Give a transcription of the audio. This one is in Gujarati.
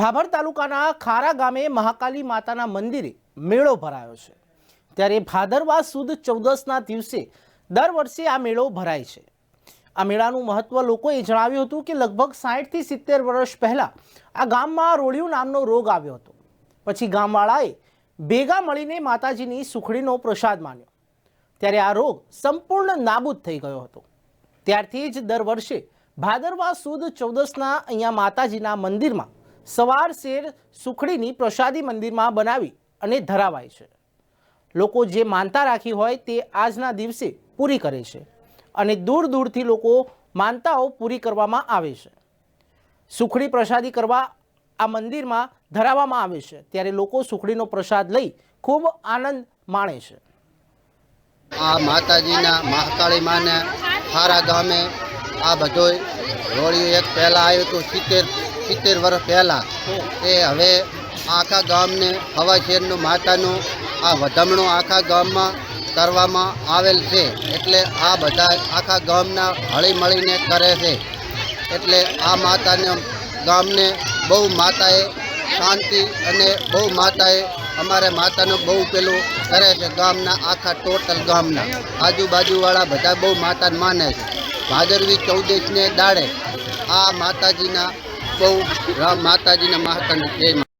ભાભર તાલુકાના ખારા ગામે મહાકાલી માતાના મંદિરે મેળો ભરાયો છે. ત્યારે ભાદરવા સુદ ચૌદસના દિવસે દર વર્ષે આ મેળો ભરાય છે. આ મેળાનું મહત્વ લોકોએ જણાવ્યું હતું કે લગભગ સાઠથી સિત્તેર વર્ષ પહેલાં આ ગામમાં રોળિયું નામનો રોગ આવ્યો હતો. પછી ગામવાળાએ ભેગા મળીને માતાજીની સુખડીનો પ્રસાદ માન્યો. ત્યારે આ રોગ સંપૂર્ણ નાબૂદ થઈ ગયો હતો. ત્યારથી જ દર વર્ષે ભાદરવા સુદ ચૌદસના અહીંયા માતાજીના મંદિરમાં સવાર શેર સુખડીની પ્રસાદી મંદિરમાં બનાવી અને ધરાવાય છે. લોકો જે માનતા રાખી હોય તે આજના દિવસે પૂરી કરે છે અને દૂર દૂરથી લોકો માનતાઓ પૂરી કરવામાં આવે છે. સુખડી પ્રસાદી કરવા આ મંદિરમાં ધરાવવામાં આવે છે ત્યારે લોકો સુખડીનો પ્રસાદ લઈ ખૂબ આનંદ માણે છે. આ માતાજીના મહાકાળી માને હારા ગામે આ બધોય હોળી એક પહેલાં આવ્યું હતું સિત્તેર સિત્તેર વર્ષ પહેલાં એ હવે આખા ગામને હવા શેરનું માતાનું આ વધામણું આખા ગામમાં કરવામાં આવેલ છે. એટલે આ બધા આખા ગામના હળી મળીને કરે છે. એટલે આ માતાને ગામને બહુ માતાએ શાંતિ અને બહુ માતાએ અમારે માતાનું બહુ પેલું કરે છે ગામના આખા ટોટલ ગામના. આજુબાજુવાળા બધા બહુ માતાને માને છે. ભાદરવી ચૌદેશને દાડે આ માતાજીના બહુ રામ માતાજીના માતાની જય